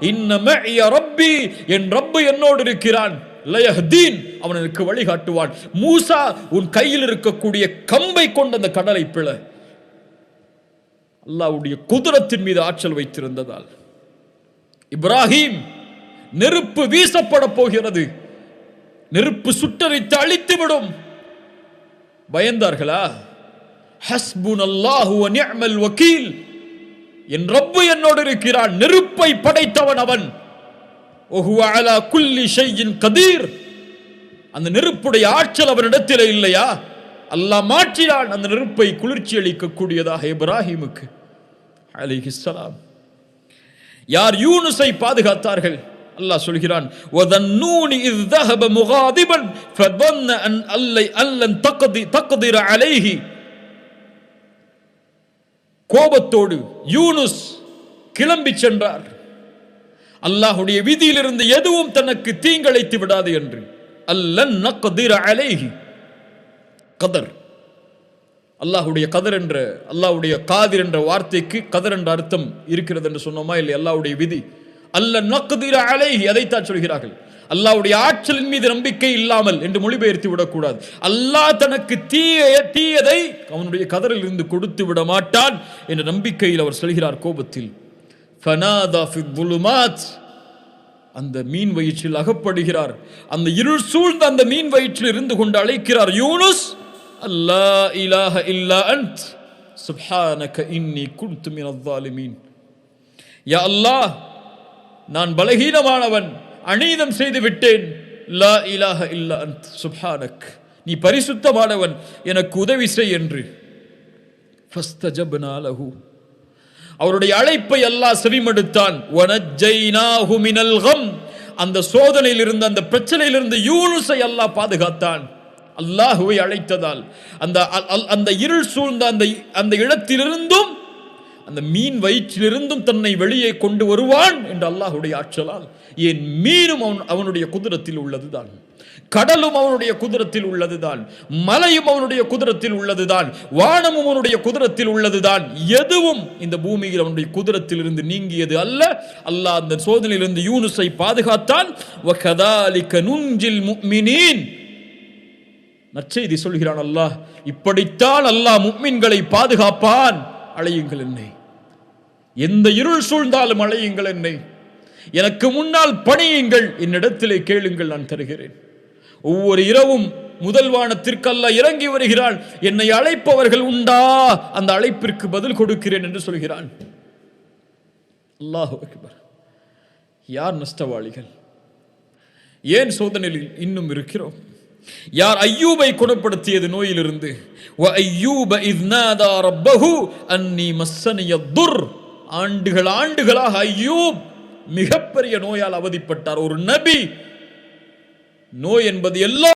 இன்ன ரப்பி என் ரப்பு என்னோடு இருக்கிறான் லயஹ்தீன் அவன் எனக்கு வழிகாட்டுவான் மூசா உன் கையில் இருக்கக்கூடிய கம்பை கொண்டு அந்த கடலை பிள அல்லாவுடைய குதிரத்தின் மீது ஆற்றல் வைத்திருந்ததால். இப்ராஹிம் நெருப்பு வீசப்பட போகிறது. நெருப்பு சுட்டரித்து அழித்துவிடும் பயந்தார்களா? ஹஸ்புன் அல்லாஹு வக்கீல் என் ரப்பு என்னோடு இருக்கிறான் நெருப்பை படைத்தவன் அவன். குல்லி ஷையின் கதீர். அந்த நெருப்புடைய ஆற்றல் அவனிடத்தில் இல்லையா? அல்லாஹ் மாற்றினான் அந்த நெருப்பை குளிர்ச்சி அளிக்கக்கூடியதாக இப்ராஹிமுக்கு. அலிஹிஸ்லாம் யார் யூனுஸை பாதுகாத்தார்கள்? அல்லாஹ் சொல்கிறான் வதன்னூனி இஸ் தஹப முகாதிபன் ஃபதன்ன அன் அல்லை அல்லன் தக்தி தக்திர அலைஹி. கோபத்தோடு யூனுஸ் கிளம்பி சென்றார். அல்லாஹுடைய விதியிலிருந்து எதுவும் தனக்கு தீங்கழைத்து விடாது என்று. அல்லன் நக்திர அலைஹி. கதர். அல்லாஹுடைய கதர் என்ற அல்லாஹுடைய காதிர் என்ற வார்த்தைக்கு கதர் என்ற அர்த்தம் இருக்கிறது என்று சொன்னோமா இல்லை அல்லாவுடைய விதி. அல்ல நக்குதிர அலைஹி அதைத்தான் சொல்கிறார்கள். அல்லாவுடைய ஆற்றலின் மீது நம்பிக்கை இல்லாமல் என்று மொழிபெயர்த்து விடக்கூடாது. அல்லாஹ் தனக்கு தீய தீயதை அவனுடைய கதரில் இருந்து கொடுத்து விட மாட்டான் என்ற நம்பிக்கையில் அவர் செல்கிறார் கோபத்தில். ஃபனாதா அந்த மீன் வயிற்றில் அகப்படுகிறார். அந்த இருள் சூழ்ந்த அந்த மீன் வயிற்றில் இருந்து கொண்டு அழைக்கிறார் யூனுஸ் அல்லா இலாஹ இல்லா அன்த். சுப்ஹானக இன்னி குன்து மினல் ஸாலிமீன். யா அல்லாஹ் நான் பலகீனமானவன். அநீதம் செய்து விட்டேன் லா இலாஹ இல்லா சுப்ஹானக். நீ பரிசுத்தமானவன் எனக்கு உதவி செய் என்று. அவருடைய அழைப்பை அல்லாஹ் செவிமடுத்தான். அந்த சோதனையில் இருந்து அந்த பிரச்சனையில் இருந்து யூனுசை அல்லாஹ் பாதுகாத்தான். அல்லாஹுவை அழைத்ததால் அந்த அல்- அல்- அந்த இருள் சூழ்ந்த அந்த அந்த இடத்திலிருந்தும் அந்த மீன் வயிற்றிலிருந்தும் தன்னை வெளியே கொண்டு வருவான் என்று அல்லாஹுடைய ஆற்றலால். ஏன் மீனும் அவன் அவனுடைய குதிரத்தில் உள்ளதுதான். கடலும் அவனுடைய குதிரத்தில் உள்ளதுதான். மலையும் அவனுடைய குதிரத்தில் உள்ளதுதான். வானமும் அவனுடைய குதிரத்தில் உள்ளதுதான். எதுவும் இந்த பூமியில் அவனுடைய குதிரத்தில் இருந்து நீங்கியது அல்ல. அல்லாஹ் அந்த சோதனையிலிருந்து யூனுஸை பாதுகாத்தான். வகதாலிக நுஞ்சில் நற்செய்தி சொல்கிறான் அல்லாஹ். இப்படித்தான் அல்லாஹ் முக்மின்களை பாதுகாப்பான். அழையுங்கள் என்னை. எந்த இருள் சூழ்ந்தாலும் அழையுங்கள் என்னை. எனக்கு முன்னால் பணியுங்கள் என்னிடத்திலே கேளுங்கள் நான் தருகிறேன். ஒவ்வொரு இரவும் முதல் வானத்திற்கல்ல இறங்கி வருகிறாள். என்னை அழைப்பவர்கள் உண்டா? அந்த அழைப்பிற்கு பதில் கொடுக்கிறேன் என்று சொல்கிறான். அல்லாஹு அக்பர். யார் நஷ்டவாளிகள்? ஏன் சோதனையில் இன்னும் இருக்கிறோம்? யார் ஐயூபை குணப்படுத்தியது நோயிலிருந்து? ஆண்டுகள் ஆண்டுகளாக ஐயூப் மிகப்பெரிய நோயால் அவதிப்பட்டார். ஒரு நபி நோய் என்பது எல்லா